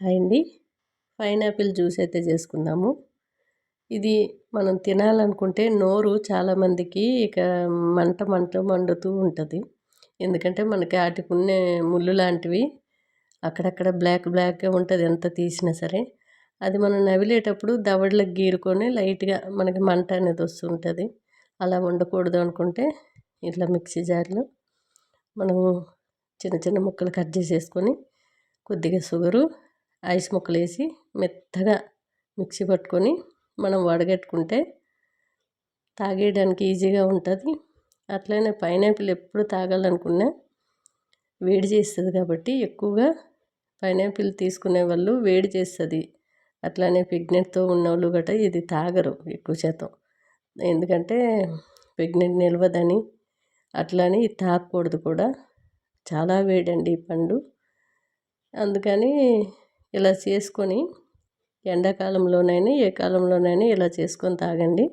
Hi అండి pineapple juice అయితే చేసుకుందాము. ఇది మనం తినాలనుకుంటే నోరు చాలామందికి ఇక మంట మంట మండుతూ ఉంటుంది. ఎందుకంటే మనకి వాటికున్నే ముళ్ళు లాంటివి అక్కడక్కడ బ్లాక్ బ్లాక్గా ఉంటుంది ఎంత తీసినా సరే. అది మనం నవిలేటప్పుడు దవడలకు గీరుకొని లైట్గా మనకి మంట అనేది వస్తుంటుంది అలా ఉండకూడదు అనుకుంటే ఇట్లా మిక్సీ జార్లో మనము చిన్న చిన్న ముక్కలు కట్ చేసేసుకొని కొద్దిగా షుగరు ఐస్ ముక్కలు వేసి మెత్తగా మిక్సీ పట్టుకొని మనం వడగట్టుకుంటే తాగేయడానికి ఈజీగా ఉంటుంది. అట్లనే పైనాపిల్ ఎప్పుడు తాగాలనుకున్నా వేడి చేస్తుంది కాబట్టి ఎక్కువగా పైనాపిల్ తీసుకునే వాళ్ళు వేడి చేస్తుంది. అట్లానే ప్రెగ్నెంట్తో ఉన్నోళ్ళు గట్రా ఇది తాగరు ఎక్కువ శాతం. ఎందుకంటే ప్రెగ్నెంట్ నిలవదని అట్లానే ఇది తాగకూడదు కూడా. చాలా వేడండి ఈ పండు. అందుకని ఇలా చేసుకొని ఎండాకాలంలోనైనా ఏ కాలంలోనైనా ఇలా చేసుకొని తాగండి.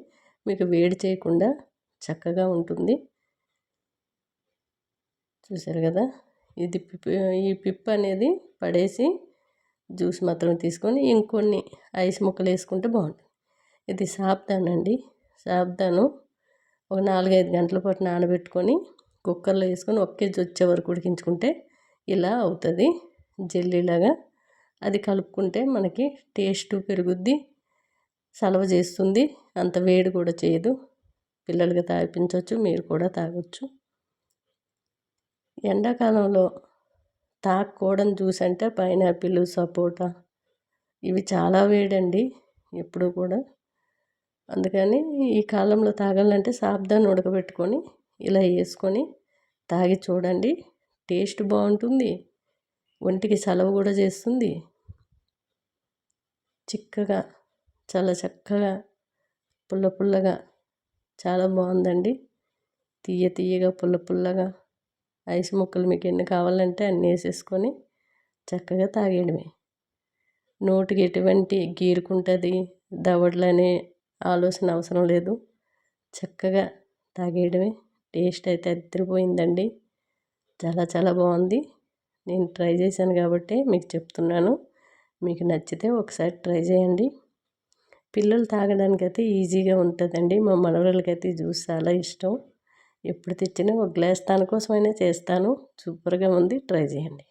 మీకు వేడి చేయకుండా చక్కగా ఉంటుంది. చూసారు కదా? ఇది ఈ పిప్ అనేది పడేసి జ్యూస్ మాత్రం తీసుకొని ఇంకొన్ని ఐస్ ముక్కలు వేసుకుంటే బాగుంటుంది. ఇది సాబ్దాన్ అండి? సాబ్దాను ఒక నాలుగైదు గంటల పాటు నానబెట్టుకొని కుక్కర్లో వేసుకొని ఒకే కేజీ వచ్చే వరకు ఉడికించుకుంటే ఇలా అవుతుంది. జెల్లీలాగా అది కలుపుకుంటే మనకి టేస్ట్ పెరుగుద్ది సలవ చేస్తుంది. అంత వేడి కూడా చేయదు. పిల్లలకి తాగిపించవచ్చు మీరు కూడా తాగొచ్చు. ఎండాకాలంలో తాగకూడని జ్యూస్ అంటే పైనాపిల్ సపోటా ఇవి చాలా వేడండి ఎప్పుడు కూడా. అందుకని ఈ కాలంలో తాగాలంటే సాబ్దాన్ని ఉడకబెట్టుకొని ఇలా వేసుకొని తాగి చూడండి. టేస్ట్ బాగుంటుంది. ఒంటికి చలవ కూడా చేస్తుంది. చిక్కగా చాలా చక్కగా పుల్ల పుల్లగా చాలా బాగుందండి. తీయ తీయగా పుల్ల పుల్లగా ఐస్ ముక్కలు మీకు ఎన్ని కావాలంటే అన్నీ వేసేసుకొని చక్కగా తాగేయడమే. నోటికి ఎటువంటి గీరుకుంటుంది దవడలనే ఆలోచన అవసరం లేదు. చక్కగా తాగేయడమే. టేస్ట్ అయితే అద్దరిపోయిందండి. చాలా చాలా బాగుంది. నేను ట్రై చేశాను కాబట్టి మీకు చెప్తున్నాను. మీకు నచ్చితే ఒకసారి ట్రై చేయండి. పిల్లలు తాగడానికైతే ఈజీగా ఉంటుందండి. మా మనవరాలకైతే జ్యూస్ చాలా ఇష్టం. ఎప్పుడు తెచ్చినా ఒక గ్లాస్ తన కోసమైనా చేస్తాను. సూపర్గా ఉంది. ట్రై చేయండి.